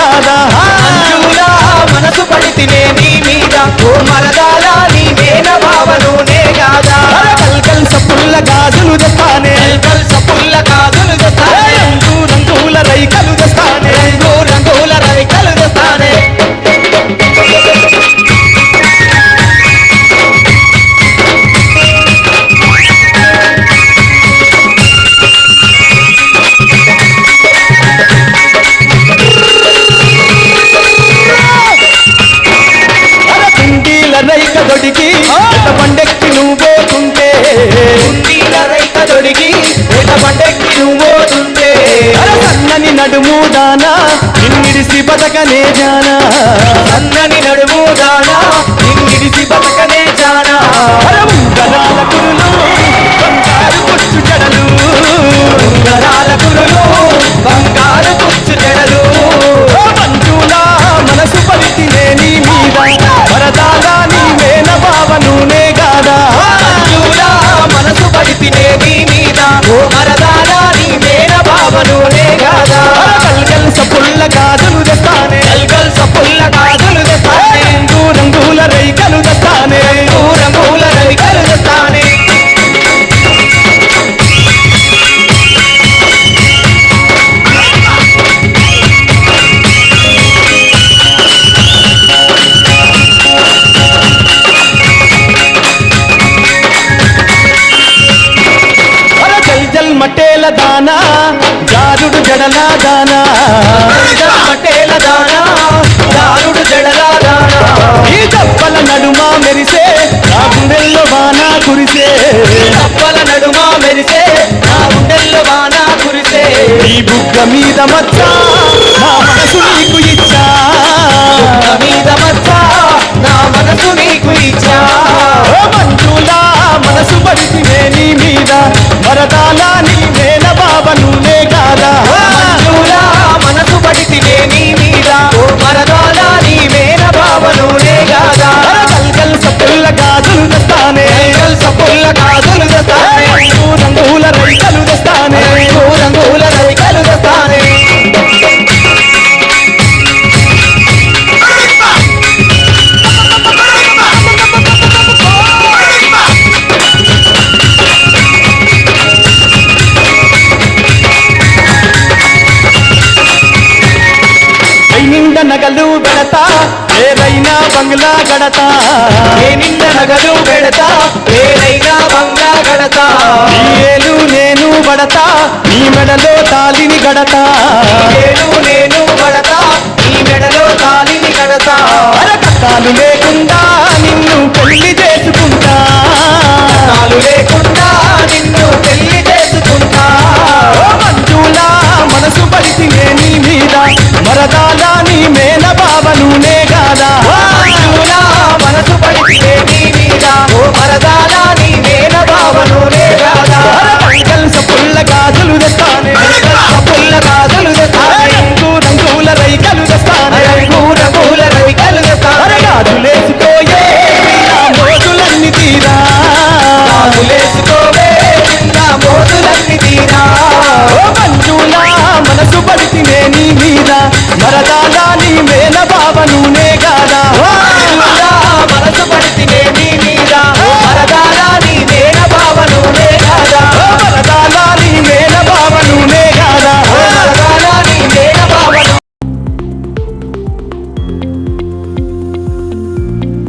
కాదా మనసు పడితినే నీ మీద. ఓ మరదా రైతదొడికి బండెక్కి నువ్వు పోతుంటే రైతదొడికి బండెక్కి నువ్వు పోతుంటే సన్నని నడుము దానా నిన్నిడిసి బతకనే జానా. సన్నని నడుము దానా నిన్నిడిసి బతకనే జానా. గరాల గురులు కొంటారు కొట్టు చెడలు గురులు దానా జారుడు జడలా దానా. పటేల దానా దారుడు జడలా దానా. ఈ దప్పల నడుమ మెరిసే నా గుండెల్లో వాన కురిసే. తప్పల నడుమ మెరిసే నా గుండెల్లో వాన కురిసే. ఈ బుక్ aqui melhor. నగలు పెడతా ఏదైనా బంగ్లా గడతా. ఏ నిన్న నగలు పెడతా ఏదైనా బంగ్లా గడతా. ఏలు నేను పడతా నీ మెడలో తాలిని గడతా. నేను